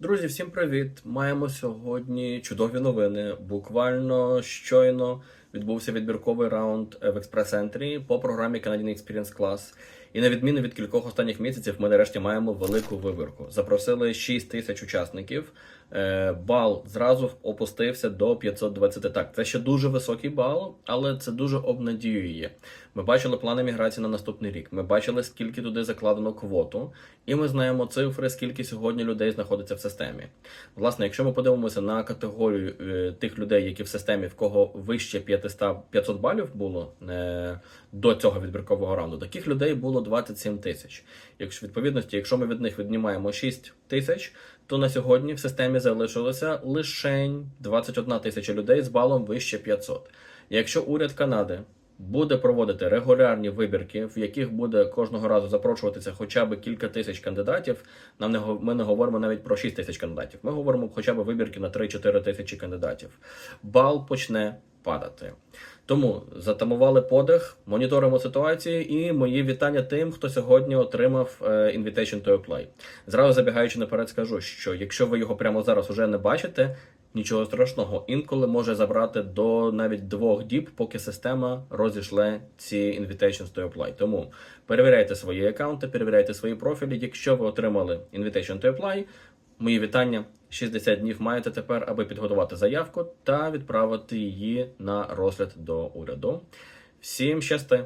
Друзі, всім привіт! Маємо сьогодні чудові новини. Буквально щойно відбувся відбірковий раунд в експрес-центрі по програмі Canadian Experience Class. І на відміну від кількох останніх місяців, ми нарешті маємо велику вибірку. Запросили 6 тисяч учасників. Е, Бал зразу опустився до 520. Так, це ще дуже високий бал, але це дуже обнадіює. Ми бачили плани міграції на наступний рік. Ми бачили, скільки туди закладено квоту, і ми знаємо цифри, скільки сьогодні людей знаходиться в системі. Власне, якщо ми подивимося на категорію е, тих людей, які в системі, в кого вище 500, 500 балів було е, до цього відбіркового раунду, таких людей було 27 тисяч. Якщо відповідності, якщо ми від них віднімаємо 6 тисяч, то на сьогодні в системі залишилося лише 21 тисяча людей з балом вище 500. Якщо уряд Канади буде проводити регулярні вибірки, в яких буде кожного разу запрошуватися хоча б кілька тисяч кандидатів. Нам не ми не говоримо навіть про 6 тисяч кандидатів. Ми говоримо хоча б вибірки на 3-4 тисячі кандидатів. Бал почне падати. Тому затамували подих, моніторимо ситуацію і мої вітання тим, хто сьогодні отримав е, invitation to apply. Зразу забігаючи наперед, скажу, що якщо ви його прямо зараз уже не бачите, нічого страшного, інколи може забрати до навіть двох діб, поки система розійшле ці invitations to apply. Тому перевіряйте свої аккаунти, перевіряйте свої профілі. Якщо ви отримали invitation to apply, мої вітання. 60 днів маєте тепер, аби підготувати заявку та відправити її на розгляд до уряду. Всім щасти!